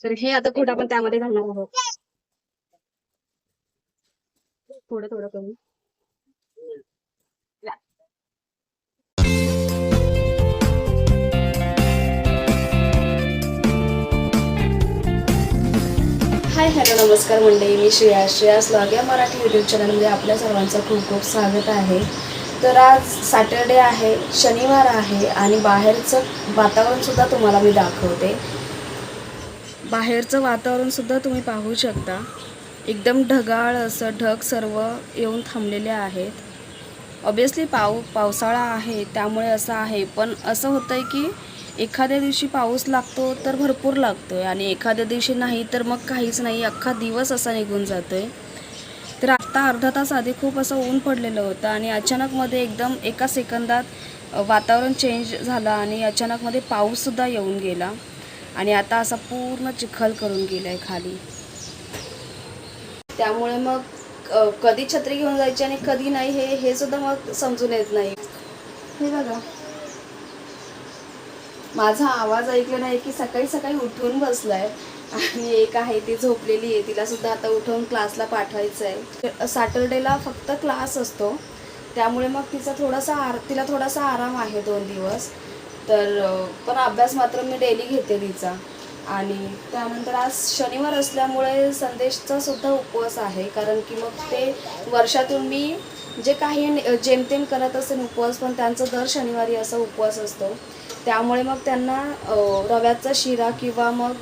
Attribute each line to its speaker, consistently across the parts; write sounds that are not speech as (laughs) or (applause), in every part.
Speaker 1: तर हे आता कुठं आपण त्यामध्ये घालणार आहोत. थोडं थोडं करून. हाय हॅलो नमस्कार मंडळी. मी श्रेया. श्रेया स्वाग्या या मराठी यूट्यूब चॅनलमध्ये आपल्या सर्वांचं खूप खूप स्वागत आहे. तर आज सॅटर्डे आहे शनिवार आहे आणि बाहेरचं वातावरणसुद्धा तुम्हाला मी दाखवते. बाहेरचं वातावरणसुद्धा तुम्ही पाहू शकता. एकदम ढगाळ असं ढग सर्व येऊन थांबलेले आहेत. ऑब्वियसली पाऊ पावसाळा आहे त्यामुळे असं आहे. पण असं होतं आहे की एखाद्या दिवशी पाऊस लागतो तर भरपूर लागतो आहे आणि एखाद्या दिवशी नाही तर मग काहीच नाही अख्खा दिवस असा निघून जातो आहे तर आत्ता अर्धा तास आधी खूप असं ऊन पडलेलं होतं आणि अचानकमध्ये एकदम एका सेकंदात वातावरण चेंज झालं आणि अचानकमध्ये पाऊससुद्धा येऊन गेला. आणि आता असा पूर्ण चिखल करून गेला आहे खाली. त्यामुळे मग कधी छत्री घेऊन जायची आणि कधी नाही हे हे सुद्धा मग समजून येत नाही. हे बघा. माझा आवाज ऐकला नाही की सकाळी सकाळी उठून बसलाय आणि एक आहे ती झोपलेली आहे. तिला सुद्धा आता उठवून क्लासला पाठवायचं आहे सॅटर्डेला फक्त क्लास असतो. त्यामुळे मग तिचा थोडासा आर तिला थोडासा आराम आहे दोन दिवस. तर पण अभ्यास मात्र मी डेली घेते तिचा. आणि त्यानंतर आज शनिवार असल्यामुळे संदेशचा सुद्धा उपवास आहे. कारण की मग ते वर्षातून मी जे काही जेमतेम करत असेल उपवास पण त्यांचा दर शनिवारी असा उपवास असतो. त्यामुळे मग त्यांना रव्याचा शिरा किंवा मग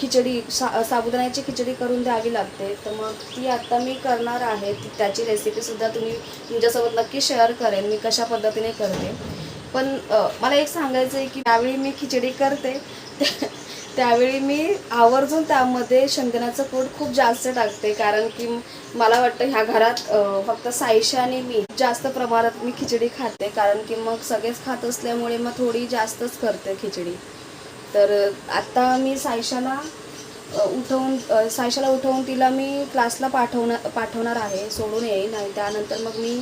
Speaker 1: खिचडी सा साबुदाण्याची खिचडी करून द्यावी लागते. तर मग ती आत्ता मी करणार आहे. त्याची रेसिपीसुद्धा तुम्ही तुमच्यासोबत नक्की शेअर करेन. मी कशा पद्धतीने करते. पण मला एक सांगायचं आहे की त्यावेळी मी खिचडी करते त्यावेळी मी आवर्जून त्यामध्ये शेंगदाण्याचं कूट खूप जास्त टाकते. कारण की मला वाटतं ह्या घरात फक्त साईशा आणि मी जास्त प्रमाणात मी खिचडी खाते. कारण की मग सगळेच खात असल्यामुळे मग थोडी जास्तच करते खिचडी. तर आत्ता मी सायशाला उठवून सायशाला उठवून तिला मी क्लासला पाठवणार पाठवणार आहे सोडून येईन आणि त्यानंतर मग मी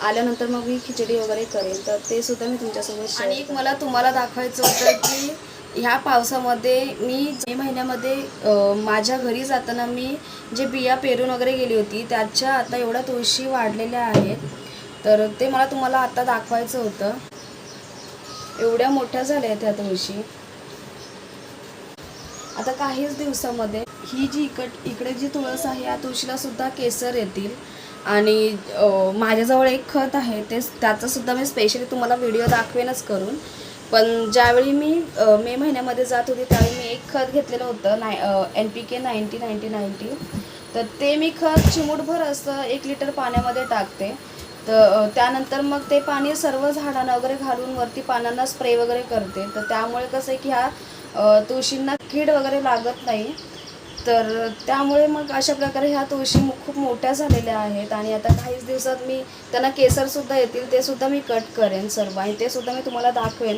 Speaker 1: आल्यानंतर मग मी खिचडी वगैरे करेन. तर ते सुद्धा मी तुमच्यासोबत आणि एक मला तुम्हाला दाखवायचं होतं की ह्या पावसामध्ये मी मे महिन्यामध्ये माझ्या घरी जाताना मी जे बिया पेरून वगैरे गेली होती त्याच्या आता एवढ्या तुळशी वाढलेल्या आहेत. तर ते मला तुम्हाला आता दाखवायचं होतं. एवढ्या मोठ्या झाल्या आहेत ह्या तुळशी. आता काहीच दिवसामध्ये ही जी इकड इकडे जी तुळस आहे या तुळशीलासुद्धा केसर येतील. आणि माझ्याजवळ एक खत आहे ते त्याचंसुद्धा मी स्पेशली तुम्हाला व्हिडिओ दाखवेनच करून. पण ज्यावेळी मी मे महिन्यामध्ये जात होते त्यावेळी मी एक खत घेतलेलं होतं नाय N P K ninety ninety ninety. तर ते मी खत चिमूटभर असं एक लिटर पाण्यामध्ये टाकते. तर त्यानंतर मग ते पाणी सर्व झाडांना वगैरे घालून वरती पानांना स्प्रे वगैरे करते. तर त्यामुळे कसं आहे की ह्या तुळशींना कीड वगैरे लागत नाही. तर त्यामुळे मग अशा प्रकारे ह्या तुळशी खूप मोठ्या झालेल्या आहेत आणि आता काहीच दिवसात मी त्यांना केसरसुद्धा येतील ते सुद्धा मी कट करेन सर्व आणि ते सुद्धा मी तुम्हाला दाखवेन.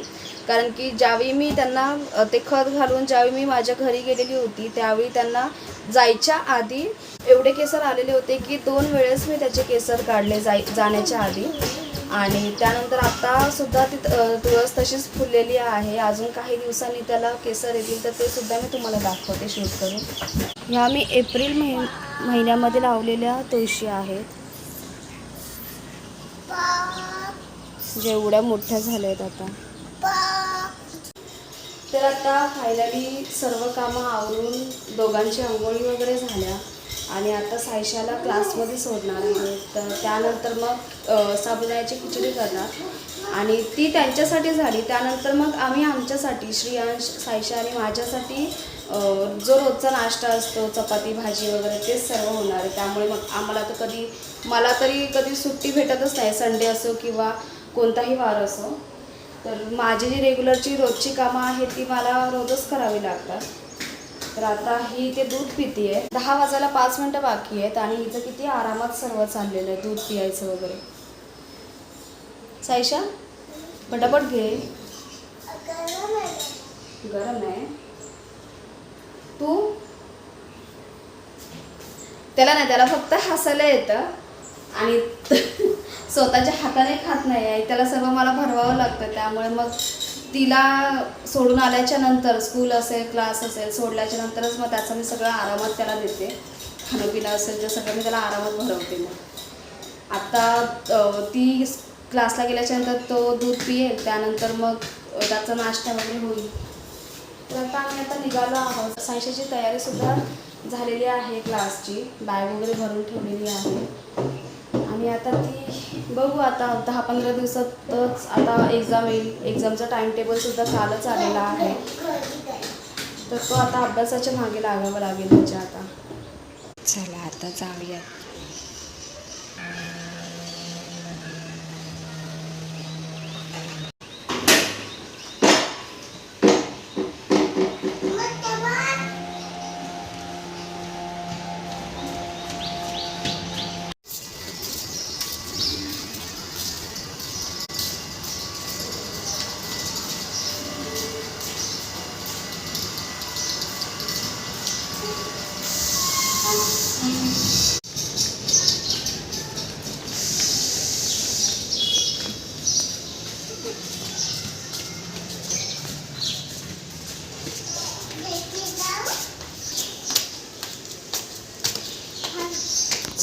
Speaker 1: कारण की ज्यावेळी मी त्यांना ते खत घालून ज्यावेळी मी माझ्या घरी गेलेली होती त्यावेळी त्यांना जायच्या आधी एवढे केसर आलेले होते की दोन वेळेस मी त्याचे केसर काढले जाय जाण्याच्या आधी. आणि त्यानंतर आता सुद्धा ती तुळस तशीच फुललेली आहे. अजून काही दिवसांनी त्याला केसर येतील तर ते सुद्धा मी तुम्हाला दाखवते शूट करून. ह्या मी एप्रिल महि महिन्यामध्ये लावलेल्या तुळशी आहेत. जेवढ्या मोठ्या झाल्या आहेत आता. तर आता फायनली सर्व कामं आवरून दोघांची आंघोळी वगैरे झाल्या. आणि आता सायशाला क्लासमध्ये सोडणार आहे. तर त्यानंतर मग साबुदाण्याची खिचडी करणार. आणि ती त्यांच्यासाठी झाली. त्यानंतर मग आम्ही आमच्यासाठी श्रियांश सायशा आणि माझ्यासाठी जो रोजचा नाश्ता असतो चपाती भाजी वगैरे तेच सर्व होणार आहे. त्यामुळे मग आम्हाला तर कधी मला तरी कधी सुट्टी भेटतच नाही. संडे असो किंवा कोणताही वार असो. तर माझी जी रेग्युलरची रोजची कामं आहेत ती मला रोजच करावी लागतात. तर आता ही ते दूध पितीये दहा वाजायला पाच मिनटं बाकी आहेत आणि इथं किती आरामात सर्व चाललेलं आहे दूध पियायचं वगैरे. साईशा पटापट घे. गरम आहे. तू? त्याला नाही त्याला फक्त हसायला येतं. आणि (laughs) स्वतःच्या हाताने खात नाही आहे त्याला सर्व मला भरवावं लागतं त्यामुळे मग
Speaker 2: तिला सोडून आल्याच्यानंतर स्कूल असेल क्लास असेल सोडल्याच्या नंतरच मग त्याचं मी सगळं आरामात त्याला देते. खाणं पिणं असेल ते सगळं मी त्याला आरामात भरवते मग. आता ती क्लासला गेल्याच्यानंतर तो दूध पिईल त्यानंतर मग त्याचा नाश्ता वगैरे होईल. तर आता आम्ही आता निघालो आहोत. सायशाची तयारीसुद्धा झालेली आहे क्लासची बॅग वगैरे भरून ठेवलेली आहे. आणि आता ती बघू आता दहा पंधरा दिवसातच आता एक्झाम येईल. एक्झामचा टाइम टेबलसुद्धा कालच आलेला आहे. तर तो आता अभ्यासाच्या मागे लागावं लागेल त्याच्या आता.
Speaker 1: चला आता जाऊयात.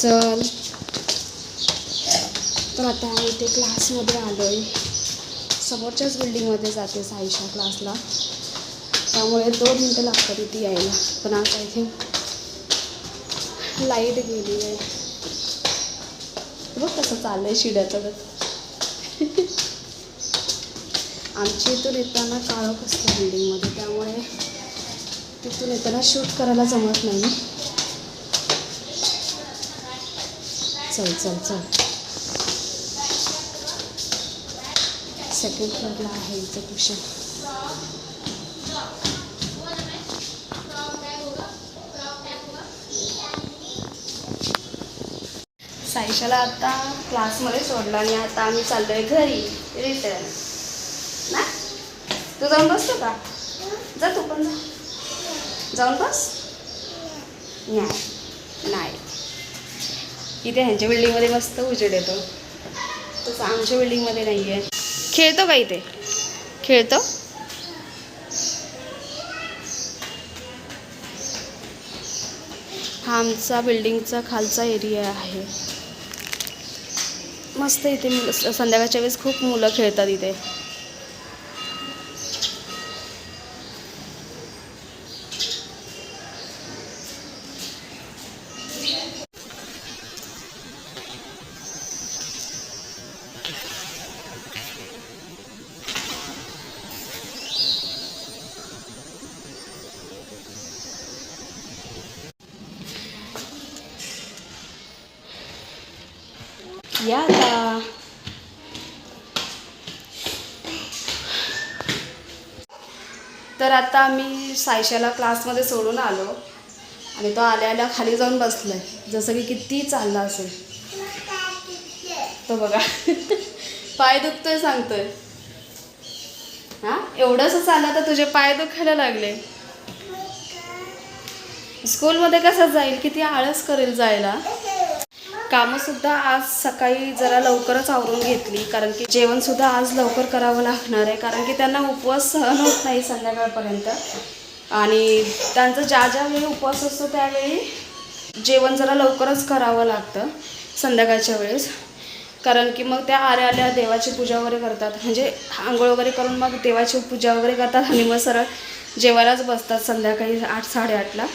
Speaker 1: चल. तर आता आम्ही इथे क्लासमध्ये आलो आहे समोरच्याच बिल्डिंगमध्ये जाते साईशा क्लासला त्यामुळे दोन मिनटं लागतात इथे यायला. पण आता आय थिंक लाइट गेली आहे बघ कसं चाललं आहे शिड्याचं बघ. आमच्या इथून येताना काळोख असतं बिल्डिंगमध्ये त्यामुळे तिथून येताना शूट करायला जमत नाही. चल चल चल. सेकंड फ्लोअरला आहे इथं ट्युशन साईशाला आता क्लासमध्ये सोडलं आणि आता आम्ही चाललोय घरी. रिटर्न ना? तू जाऊन बसतो का? जा तू पण जा. जाऊन बस. नाही नाही इथे ह्यांच्या बिल्डिंगमध्ये मस्त उजेड येतो. तसं आमच्या बिल्डिंगमध्ये नाही आहे खेळतो का इथे? खेळतो? हा आमचा बिल्डिंगचा खालचा एरिया आहे. मस्त इथे संध्याकाळच्या वेळेस खूप मुलं खेळतात इथे. या आता तर आता आम्ही सायशाला क्लासमध्ये सोडून आलो आणि तो आल्या आल्या खाली जाऊन बसलाय. जसं की किती चालला असेल. तो बघा. पाय दुखतोय सांगतोय. हा? एवढंच चालला तर तुझे पाय दुखायला लागले. स्कूलमध्ये कसं जाईल? किती आळस करेल जायला? कामंसुद्धा आज सकाळी जरा लवकरच आवरून घेतली कारण की जेवणसुद्धा आज लवकर करावं लागणार आहे कारण की त्यांना उपवास सहन होत नाही संध्याकाळपर्यंत. आणि त्यांचा ज्या ज्या वेळी उपवास असतो त्यावेळी जेवण जरा लवकरच करावं लागतं संध्याकाळच्या वेळेस. कारण की मग त्या आल्या आल्या देवाची पूजा वगैरे करतात म्हणजे आंघोळ वगैरे करून मग देवाची पूजा वगैरे करतात आणि मग सरळ जेवायलाच बसतात संध्याकाळी आठ साडेआठला.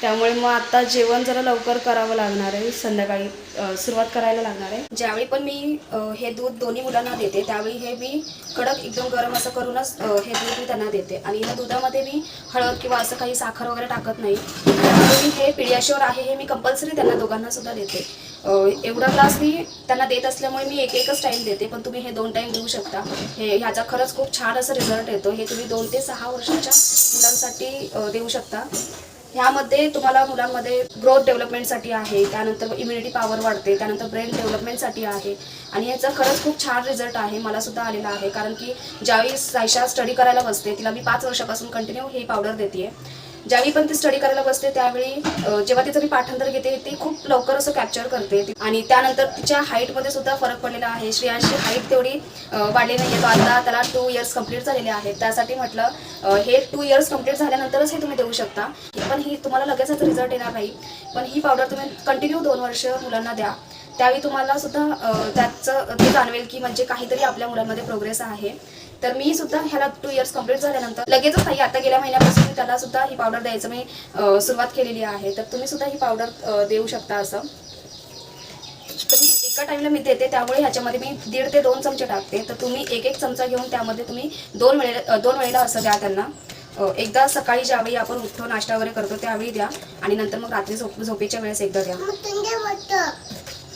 Speaker 1: त्यामुळे मग आता जेवण जरा लवकर करावं लागणार आहे. संध्याकाळी सुरुवात करायला लागणार आहे. ज्यावेळी पण मी हे दूध दोन्ही मुलांना देते त्यावेळी हे मी कडक एकदम गरम असं करूनच हे दूध मी त्यांना देते. आणि या दुधामध्ये मी हळद किंवा असं काही साखर वगैरे टाकत नाही. मी हे पिडियाश्युअर आहे हे मी कंपल्सरी त्यांना दोघांना सुद्धा देते. एवढा ग्लास मी त्यांना देत असल्यामुळे मी एक एकच टाईम देते पण तुम्ही हे दोन टाईम देऊ शकता. हे ह्याचा खरंच खूप छान असं रिझल्ट येतो. हे तुम्ही दोन ते सहा वर्षाच्या मुलांसाठी देऊ शकता. ह्यामध्ये तुम्हाला मुलांमध्ये ग्रोथ डेव्हलपमेंटसाठी आहे त्यानंतर इम्युनिटी पॉवर वाढते त्यानंतर ब्रेन डेव्हलपमेंटसाठी आहे. आणि याचा खरंच खूप छान रिझल्ट आहे मला सुद्धा आलेला आहे. कारण की ज्यावेळी सायशा स्टडी करायला बसते तिला मी पाच वर्षापासून कंटिन्यू ही पावडर देते ज्यावेळी पण ती स्टडी करायला बसते त्यावेळी जेव्हा तिचं मी पाठांतर घेते ती खूप लवकर असं कॅप्चर करते. आणि त्यानंतर तिच्या हाईटमध्ये सुद्धा फरक पडलेला आहे. श्रेयांशची हाईट तेवढी वाढली नाही आहे तो आता त्याला टू इयर्स कंप्लीट झालेले आहेत. त्यासाठी म्हटलं हे टू इयर्स कंप्लीट झाल्यानंतरच हे तुम्ही देऊ शकता. पण ही तुम्हाला लगेचच रिझल्ट येणार नाही. पण ही पावडर तुम्ही कंटिन्यू दोन वर्ष मुलांना द्या. त्यावेळी तुम्हाला सुद्धा त्याचं ते जाणवेल की म्हणजे काहीतरी आपल्या मुलांमध्ये प्रोग्रेस आहे. तर मी सुद्धा ह्याला टू इयर्स कंप्लीट झाल्यानंतर लगेचच नाही आता गेल्या महिन्यापासून त्याला सुद्धा ही पावडर द्यायचं मी सुरुवात केलेली आहे. तर तुम्ही सुद्धा ही पावडर देऊ शकता असं. तर मी एका टाइमला मी देते त्यामुळे ह्याच्यामध्ये मी दीड ते दोन चमचे टाकते. तर तुम्ही एक एक चमचा घेऊन त्यामध्ये तुम्ही दोन वेळेला दोन वेळेला असं द्या त्यांना. एकदा सकाळी ज्यावेळी आपण उठतो नाश्ता वगैरे करतो त्यावेळी द्या. आणि नंतर मग रात्री झोप झोपेच्या वेळेस एकदा द्या.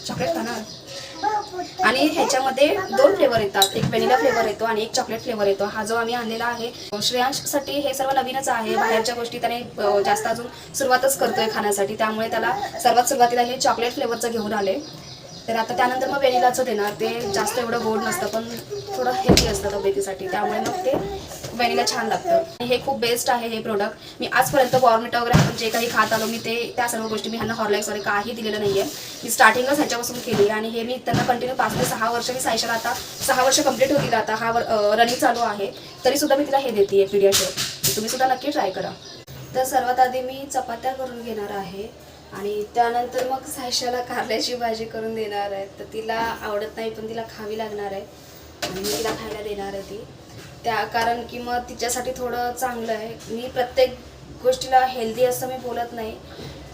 Speaker 1: चॉकलेट खाणार? आणि ह्याच्यामध्ये दोन फ्लेवर येतात. एक व्हॅनिला फ्लेवर येतो आणि एक चॉकलेट फ्लेवर येतो. हा जो आम्ही आणलेला आहे श्रेयांशसाठी हे सर्व नवीनच आहे. बाहेरच्या गोष्टी त्याने जास्त अजून सुरुवातच करतोय खाण्यासाठी. त्यामुळे त्याला सर्वात सुरुवातीला हे चॉकलेट फ्लेवरचं घेऊन आले. तर आता त्यानंतर मग व्हॅनिलाचं देणार. ते जास्त एवढं गोड नसतं पण थोडं हेल्दी असतं तब्येतीसाठी. त्यामुळे मग ते व्हॅनिला छान लागतं. आणि हे खूप बेस्ट आहे हे प्रोडक्ट मी आजपर्यंत बॉर्मिटा वगैरे आपण जे काही खात आलो मी ते त्या सर्व गोष्टी मी ह्यांना हॉर्लॅक्स वगैरे काही दिलेलं नाही आहे मी स्टार्टिंगच ह्याच्यापासून केली आणि हे मी त्यांना कंटिन्यू पाच ते सहा वर्ष मी सायशाला आता सहा वर्ष कंप्लीट होतील आता. हा रनिंग चालू आहे. तरी सुद्धा मी तिला हे देते आहे पिडियाशोर तुम्ही सुद्धा नक्की ट्राय करा. तर सर्वात आधी मी चपात्या करून घेणार आहे आणि त्यानंतर मग सायशाला कारल्याची भाजी करून देणार आहे. तर तिला आवडत नाही पण तिला खावी लागणार आहे. आणि मी तिला खायला देणार आहे ती. त्या कारण की मग तिच्यासाठी थोडं चांगलं आहे. मी प्रत्येक गोष्टीला हेल्दी असं मी बोलत नाही.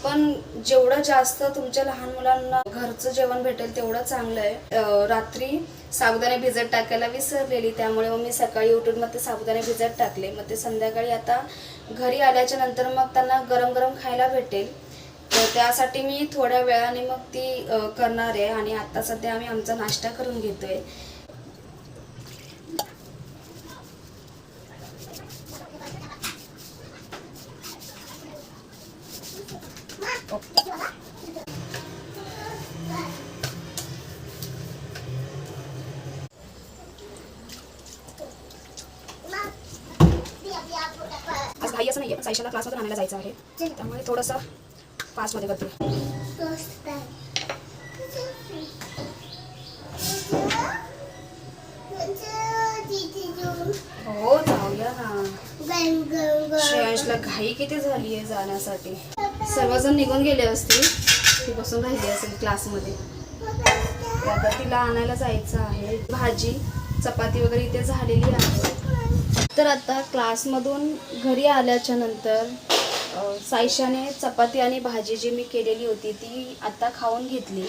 Speaker 1: पण जेवढं जास्त तुमच्या लहान मुलांना घरचं जेवण भेटेल तेवढं चांगलं आहे. रात्री साबुदाणे भिजत टाकायला विसरलेली त्यामुळे मग मी सकाळी उठून मग ते साबुदाणे भिजत टाकले. मग ते संध्याकाळी आता घरी आल्याच्यानंतर मग त्यांना गरम गरम खायला भेटेल. तर त्यासाठी मी थोड्या वेळाने मग ती करणार आहे. आणि आता सध्या आम्ही आमचा नाश्ता करून घेतोय. घाई असं नाही आहे सायशाला क्लासमधून आणायला जायचं आहे. त्यामुळे थोडंसं फास्टमध्ये करते हो जाऊया ना. श्रेयांशला घाई किती झाली आहे जाण्यासाठी. सर्वजण निघून गेले असतील. ती बसून राहिली असेल क्लासमध्ये आता तिला आणायला जायचं आहे. भाजी चपाती वगैरे इथे झालेली आहे. तर आता क्लासमधून घरी आल्याच्यानंतर सायशाने चपाती आणि भाजी जी मी केलेली होती ती आत्ता खाऊन घेतली.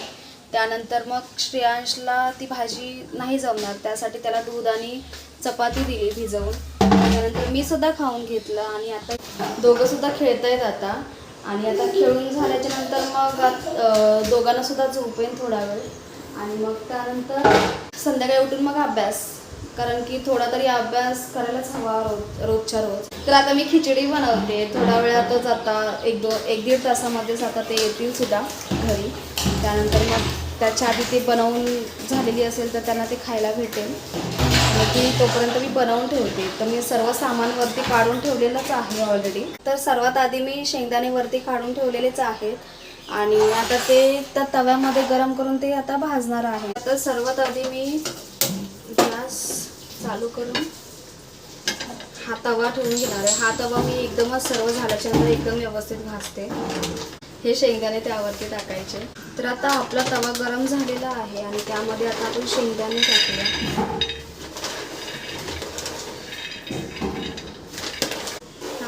Speaker 1: त्यानंतर मग श्रेयांशला ती भाजी नाही जमणार त्यासाठी त्याला दूध आणि चपाती दिली भिजवून. त्यानंतर मी सुद्धा खाऊन घेतलं आणि आता दोघं सुद्धा खेळत आहेत आता. आणि आता खेळून झाल्याच्यानंतर मग दोघांनासुद्धा दोघांना सुद्धा झोपेन थोडा वेळ. आणि मग त्यानंतर संध्याकाळी उठून मग अभ्यास. कारण की थोडा तरी अभ्यास करायलाच हवा रोज रोजच्या रोज. तर आता मी खिचडी बनवते. थोडा वेळातच आता एक दोन एक दीड तासामध्येच आता ते येतील सुद्धा घरी. त्यानंतर मग त्याच्या आधी ते बनवून झालेली असेल तर त्यांना ते खायला भेटेल. ती तोपर्यंत मी बनवून ठेवते. तर मी सर्व सामान वरती काढून ठेवलेलंच आहे ऑलरेडी तर सर्वात आधी मी शेंगदाणे वरती काढून ठेवलेलेच आहेत. आणि आता ते त्या तव्यामध्ये गरम करून ते आता भाजणार आहे. तर सर्वात आधी मी चालू करून हा तवा ठेवून घेणार आहे. हा तवा मी एकदमच सर्व झाल्याच्यानंतर एकदम व्यवस्थित भाजते हे शेंगदाणे त्यावरती टाकायचे. तर आता आपला तवा गरम झालेला आहे आणि त्यामध्ये आता आपण शेंगदाणे टाकूया.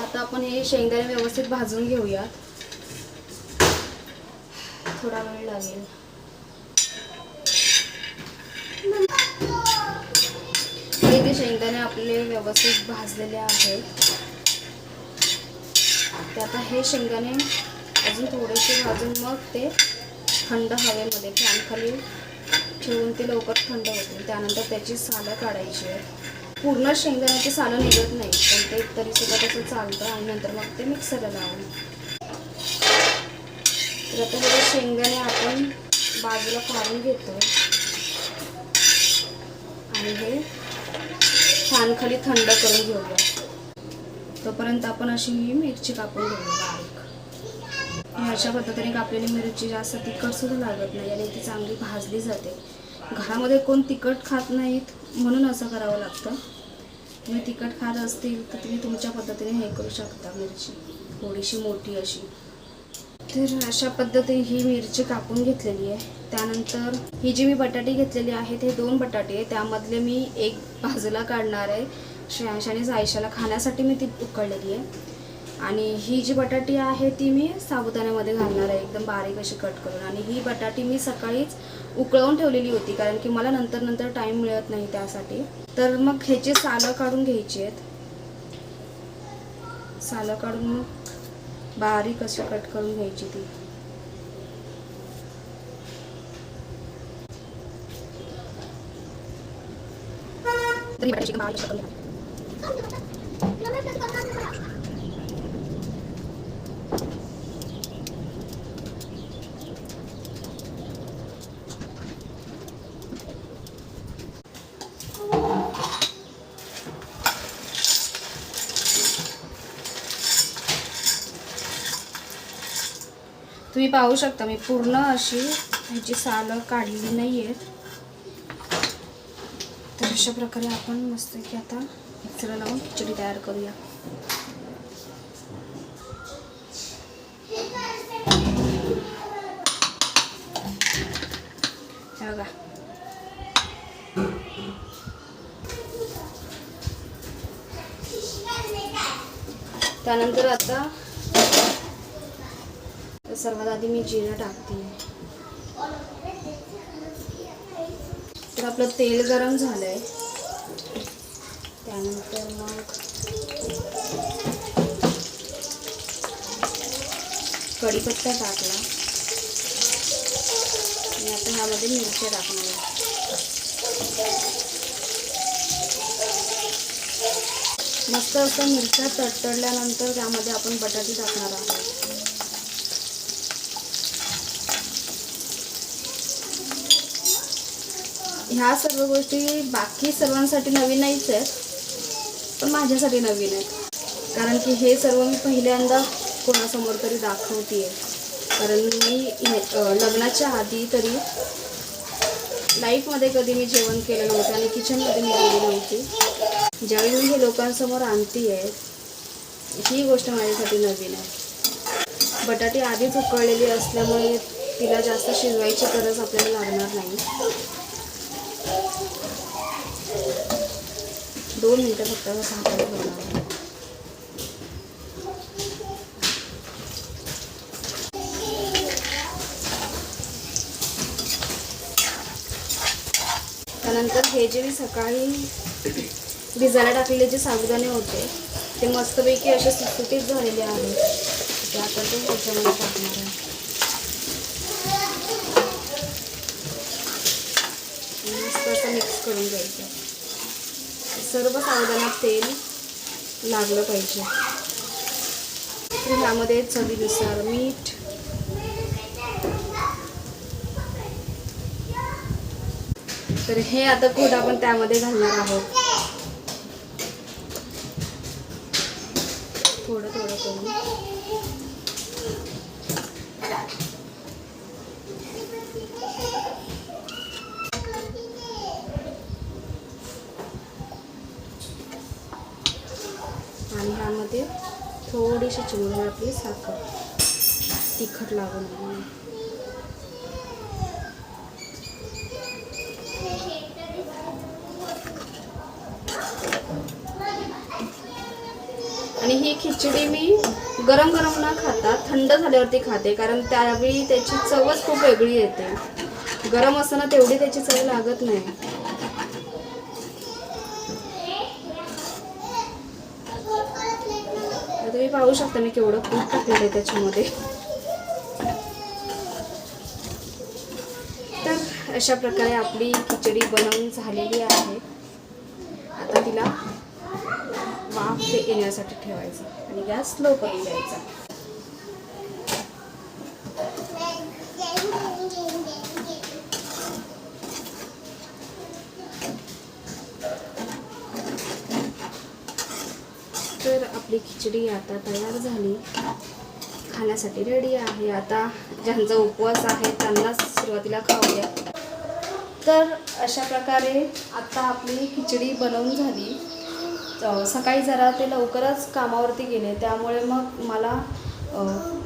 Speaker 1: आता आपण हे शेंगदाणे व्यवस्थित भाजून घेऊयात. थोडा वेळ लागेल हे ते शेंगदाणे आपले व्यवस्थित भाजलेले आहेत. ते आता हे शेंगदाणे अजून थोडेसे भाजून मग ते थंड हवेमध्ये फॅनखाली ठेवून ते लवकर थंड होतील. त्यानंतर त्याची सालं काढायची आहे पूर्ण शेंगदाण्याची सालं निघत नाही पण ते तरी सुद्धा चालतं आणि नंतर मग ते मिक्सरला लावून. तर आता हे शेंगदाणे आपण बाजूला काढून घेतो आणि हे फॅन खाली थंड करून घेऊया. तोपर्यंत आपण अशी ही मिरची कापून घेऊया बारीक. अशा पद्धतीने कापलेली मिरची जास्त तिखट सुद्धा लागत नाही आणि ती चांगली भाजली जाते. घरामध्ये कोण तिखट खात नाहीत म्हणून असं करावं लागतं. तुम्ही तिखट खात असतील तर तुम्ही तुमच्या पद्धतीने हे करू शकता मिरची. थोडीशी मोठी अशी. तर अशा पद्धतीने ही मिरची कापून घेतलेली आहे. त्यानंतर ही जी मी बटाटे घेतलेली आहेत हे दोन बटाटे आहे त्यामधले मी एक बाजूला काढणार आहे. श्रेयांश आणि जायशाला खाण्यासाठी मी ती उकळलेली आहे. आणि ही जी बटाटी आहे ती मी साबुदाण्यामध्ये घालणार आहे एकदम बारीक अशी कट करून. आणि ही बटाटी मी सकाळीच उकळवून ठेवलेली होती कारण की मला नंतर नंतर टाईम मिळत नाही त्यासाठी. तर मग ह्याची सालं काढून घ्यायची आहेत. सालं काढून मग बारीक अशी कट करून घ्यायची ती. तरी ही बटाट्याची एकदम करून तुम्ही पाहू शकता मी पूर्ण अशी ह्याची सालं काढलेली नाही आहेत तर अशा प्रकारे आपण मस्त की आता मिक्सरला लावून खिचडी तयार करूया. बघा. त्यानंतर आता सर्वात आधी मी जिरं टाकते. तर आपलं तेल गरम झालं आहे त्यानंतर मग कढीपत्ता टाकला. आणि आता ह्यामध्ये मिरच्या टाकणार आहे. मस्त असं मिरच्या तडतडल्यानंतर त्यामध्ये आपण बटाटी टाकणार आहोत. ह्या सर्व गोष्टी बाकी सर्वांसाठी नवीन नाहीच आहेत पण माझ्यासाठी नवीन आहेत. कारण की हे सर्व मी पहिल्यांदा कोणासमोर तरी दाखवते कारण मी लग्नाच्या आधी तरी लाईफमध्ये कधी मी जेवण केलं नव्हतं आणि किचनमध्ये मी गेली नव्हती. ज्यावेळी मी हे लोकांसमोर आणते आहे ही गोष्ट माझ्यासाठी नवीन आहे. बटाटे आधीच उकळलेली असल्यामुळे तिला जास्त शिजवायची गरज आपल्याला लागणार नाही. दोन मिनटं फक्त झाकण ठेवणार त्यानंतर हे जे मी सकाळी भिजायला टाकलेले जे साबुदाणे होते ते मस्तपैकी असे सुटसुटीत झालेले आहेत. ते आता ते त्याच्यामध्ये टाकणार आहे. मस्त असं मिक्स करून घ्यायचं. सर्व साबुदाण्यात तेल लागलं पाहिजे. ह्यामध्ये चवीनुसार मीठ तर हे आता खोड आपण त्यामध्ये घालणार आहोत. थोडं थोडं करून. आणि ह्यामध्ये थोडीशी चिमूट आपली साखर. तिखट लागून. आणि ही खिचडी मी गरम गरम न खाता थंड झाल्यावरती खाते कारण त्यावेळी त्याची चवच खूप वेगळी येते. गरम असताना तेवढी त्याची चव लागत नाही आता तुम्ही पाहू शकता. मी केवढं खूप टाकलेलं आहे त्याच्यामध्ये. तर अशा प्रकारे आपली खिचडी बनवून झालेली आहे. आता तिला वाफ ते येण्यासाठी ठेवायचं आणि गॅस स्लो करून द्यायचा तर आपली आपली खिचडी आता तयार झाली. खाण्यासाठी रेडी आहे. आता ज्यांचा उपवास आहे त्यांनाच सुरुवातीला खाऊया. तर अशा प्रकारे आता आपली खिचडी बनवून झाली. सकाळी जरा ते लवकरच कामावरती गेले. त्यामुळे मग मला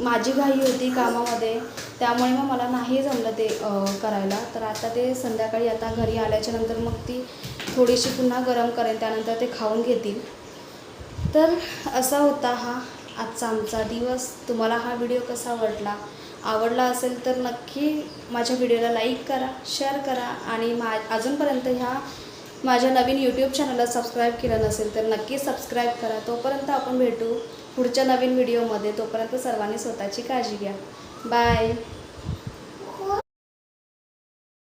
Speaker 1: माझी घाई होती कामामध्ये. त्यामुळे मग मला नाही जमलं ते करायला. तर आता ते संध्याकाळी आता घरी आल्याच्यानंतर मग ती थोडीशी पुन्हा गरम करेन. त्यानंतर ते खाऊन घेतील. तर असा होता हा आजचा आमचा दिवस. तुम्हाला हा व्हिडिओ कसा आवडला आवडला असेल तर नक्की माझ्या व्हिडिओला लाईक करा शेअर करा आणि मा अजूनपर्यंत ह्या माझ्या नवीन यूट्यूब चॅनलला सबस्क्राईब केलं नसेल तर नक्की सबस्क्राईब करा. तोपर्यंत आपण भेटू पुढच्या नवीन व्हिडिओमध्ये तोपर्यंत सर्वांनी स्वतःची काळजी घ्या. बाय